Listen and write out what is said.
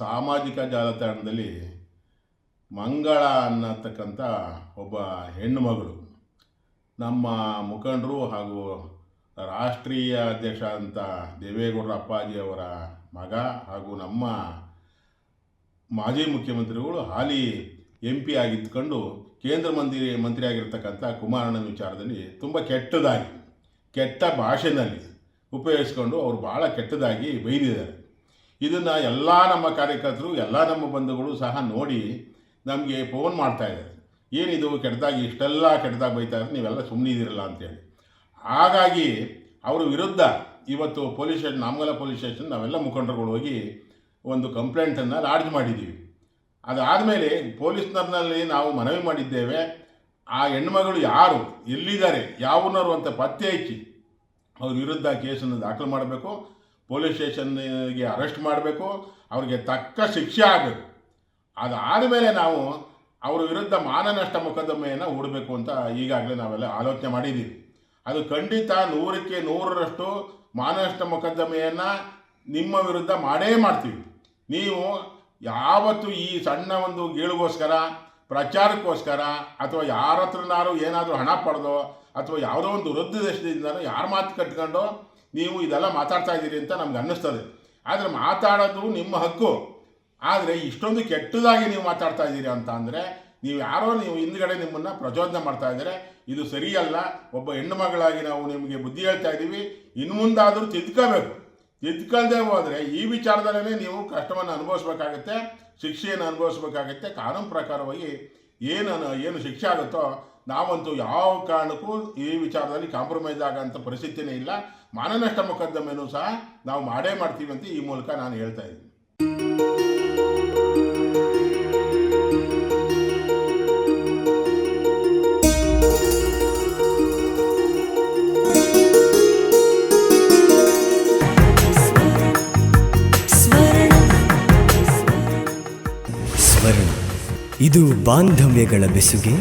ಸಾಮಾಜಿಕ ಜಾಲತಾಣದಲ್ಲಿ ಮಂಗಳ ಅನ್ನತಕ್ಕಂಥ ಒಬ್ಬ ಹೆಣ್ಣು ಮಗಳು. ನಮ್ಮ ಮುಖಂಡರು ಹಾಗೂ ರಾಷ್ಟ್ರೀಯ ಅಧ್ಯಕ್ಷ ಅಂತ ದೇವೇಗೌಡರ ಅಪ್ಪಾಜಿಯವರ ಮಗ ಹಾಗೂ ನಮ್ಮ ಮಾಜಿ ಮುಖ್ಯಮಂತ್ರಿಗಳು ಹಾಲಿ ಎಂ ಪಿ ಆಗಿದ್ದುಕೊಂಡು ಕೇಂದ್ರ ಮಂತ್ರಿ, ಮಂತ್ರಿಯಾಗಿರ್ತಕ್ಕಂಥ ಕುಮಾರಣ್ಣನ ವಿಚಾರದಲ್ಲಿ ತುಂಬ ಕೆಟ್ಟದಾಗಿ, ಕೆಟ್ಟ ಭಾಷೆನಲ್ಲಿ ಉಪಯೋಗಿಸ್ಕೊಂಡು ಅವರು ಭಾಳ ಕೆಟ್ಟದಾಗಿ ಬೈದಿದ್ದಾರೆ. ಇದನ್ನು ಎಲ್ಲ ನಮ್ಮ ಕಾರ್ಯಕರ್ತರು, ಎಲ್ಲ ನಮ್ಮ ಬಂಧುಗಳು ಸಹ ನೋಡಿ ನಮಗೆ ಫೋನ್ ಮಾಡ್ತಾಯಿದ್ದಾರೆ ಏನಿದು ಕೆಟ್ಟದಾಗಿ ಇಷ್ಟೆಲ್ಲ ಕೆಟ್ಟದಾಗಿ ಇದ್ರೆ ನೀವೆಲ್ಲ ಸುಮ್ಮನಿದ್ದೀರಲ್ಲ ಅಂತೇಳಿ ಹಾಗಾಗಿ ಅವರ ವಿರುದ್ಧ ಇವತ್ತು ಪೊಲೀಸ್ ಸ್ಟೇಷನ್ ನಾಮಗಲ ಪೊಲೀಸ್ ಸ್ಟೇಷನ್ ನಾವೆಲ್ಲ ಮುಖಂಡರುಗಳು ಹೋಗಿ ಒಂದು ಕಂಪ್ಲೇಂಟನ್ನು ಲಾಡ್ಜ್ ಮಾಡಿದ್ದೀವಿ. ಅದಾದಮೇಲೆ ಪೊಲೀಸ್ನರ್ನಲ್ಲಿ ನಾವು ಮನವಿ ಮಾಡಿದ್ದೇವೆ, ಆ ಹೆಣ್ಮಗಳು ಯಾರು, ಎಲ್ಲಿದ್ದಾರೆ ಯಾವನರು ಅಂತ ಪತ್ತೆ ಹಚ್ಚಿ ಅವ್ರ ವಿರುದ್ಧ ಕೇಸನ್ನು ದಾಖಲು ಮಾಡಬೇಕು. ಪೊಲೀಸ್ ಸ್ಟೇಷನ್ಗೆ ಅರೆಸ್ಟ್ ಮಾಡಬೇಕು, ಅವ್ರಿಗೆ ತಕ್ಕ ಶಿಕ್ಷೆ ಆಗಬೇಕು. ಅದಾದ ಮೇಲೆ ನಾವು ಅವರ ವಿರುದ್ಧ ಮಾನನಷ್ಟ ಮೊಕದ್ದಮೆಯನ್ನು ಹೂಡಬೇಕು ಅಂತ ಈಗಾಗಲೇ ನಾವೆಲ್ಲ ಆಲೋಚನೆ ಮಾಡಿದ್ದೀವಿ. ಅದು ಖಂಡಿತ ನೂರಕ್ಕೆ ನೂರರಷ್ಟು ಮಾನನಷ್ಟ ಮೊಕದ್ದಮೆಯನ್ನು ನಿಮ್ಮ ವಿರುದ್ಧ ಮಾಡೇ ಮಾಡ್ತೀವಿ. ನೀವು ಯಾವತ್ತು ಈ ಸಣ್ಣ ಒಂದು ಗೇಳುಗೋಸ್ಕರ, ಪ್ರಚಾರಕ್ಕೋಸ್ಕರ, ಅಥವಾ ಯಾರ ಹತ್ರನಾರು ಏನಾದರೂ ಹಣ ಪಡೆದೋ, ಅಥವಾ ಯಾವುದೋ ಒಂದು ವೃದ್ಧ ದೇಶದಿಂದನೋ ಯಾರ ಮಾತು ಕಟ್ಕೊಂಡು ನೀವು ಇದೆಲ್ಲ ಮಾತಾಡ್ತಾ ಇದ್ದೀರಿ ಅಂತ ನಮ್ಗೆ ಅನ್ನಿಸ್ತದೆ. ಆದರೆ ಮಾತಾಡೋದು ನಿಮ್ಮ ಹಕ್ಕು. ಆದರೆ ಇಷ್ಟೊಂದು ಕೆಟ್ಟದಾಗಿ ನೀವು ಮಾತಾಡ್ತಾ ಇದ್ದೀರಿ ಅಂತ ಅಂದರೆ ನೀವು ಯಾರೋ ನೀವು ಹಿಂದ್ಗಡೆ ನಿಮ್ಮನ್ನು ಪ್ರಚೋದನೆ ಮಾಡ್ತಾ ಇದ್ದೀರಿ. ಇದು ಸರಿಯಲ್ಲ. ಒಬ್ಬ ಹೆಣ್ಣು ಮಗಳಾಗಿ ನಾವು ನಿಮಗೆ ಬುದ್ಧಿ ಹೇಳ್ತಾ ಇದ್ದೀವಿ. ಇನ್ನು ಮುಂದಾದರೂ ತಿದ್ಕೋಬೇಕು. ತಿದ್ಕಲ್ದೆ ಹೋದರೆ ಈ ವಿಚಾರದಲ್ಲೇ ನೀವು ಕಷ್ಟವನ್ನು ಅನುಭವಿಸ್ಬೇಕಾಗತ್ತೆ, ಶಿಕ್ಷೆಯನ್ನು ಅನುಭವಿಸ್ಬೇಕಾಗತ್ತೆ. ಕಾನೂನು ಪ್ರಕಾರವಾಗಿ ಏನು ಏನು ಶಿಕ್ಷೆ ಆಗುತ್ತೋ ನಾವಂತೂ ಯಾವ ಕಾರಣಕ್ಕೂ ಈ ವಿಚಾರದಲ್ಲಿ ಕಾಂಪ್ರಮೈಸ್ ಆಗೋಂಥ ಪರಿಸ್ಥಿತಿನೇ ಇಲ್ಲ. ಮಾನನಷ್ಟ ಮೊಕದ್ದಮೆನೂ ಸಹ ನಾವು ಮಾಡೇ ಮಾಡ್ತೀವಿ ಅಂತ ಈ ಮೂಲಕ ನಾನು ಹೇಳ್ತಾ ಇದ್ದೀನಿ. ಇದು ಬಾಂಧವ್ಯಗಳ ಬೆಸುಗೆ.